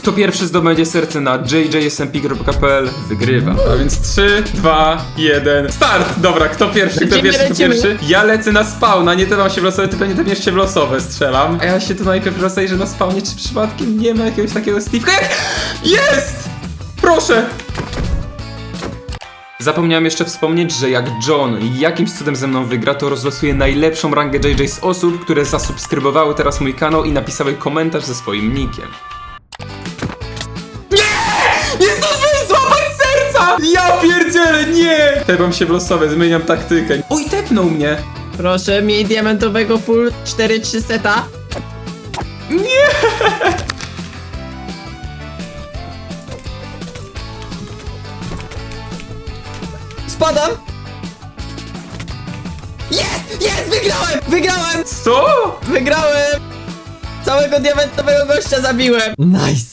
Kto pierwszy zdobędzie serce na jjsmp.pl wygrywa. A więc 3, 2, 1, start! Dobra, kto pierwszy, kto Lecimy, pierwszy, kto lecimy. pierwszy? Ja lecę na spawna, nie tepam się w losowe, tylko nie tepniesz się w losowe, strzelam. A ja się tu najpierw rozejrzę na spawnie, czy przypadkiem nie ma jakiegoś takiego Steve'ka jak... Jest! Proszę! Zapomniałem jeszcze wspomnieć, że jak John jakimś cudem ze mną wygra, to rozlosuję najlepszą rangę JJ z osób, które zasubskrybowały teraz mój kanał i napisały komentarz ze swoim nickiem. Ja pierdzielę, nie! Tepam się w losowe, zmieniam taktykę. Oj, tepnął mnie! Proszę, miej diamentowego full 4-3 seta. Nie! Spadam! Jest! Jest! Wygrałem! Wygrałem! Co? Wygrałem! Całego diamentowego gościa zabiłem! Nice!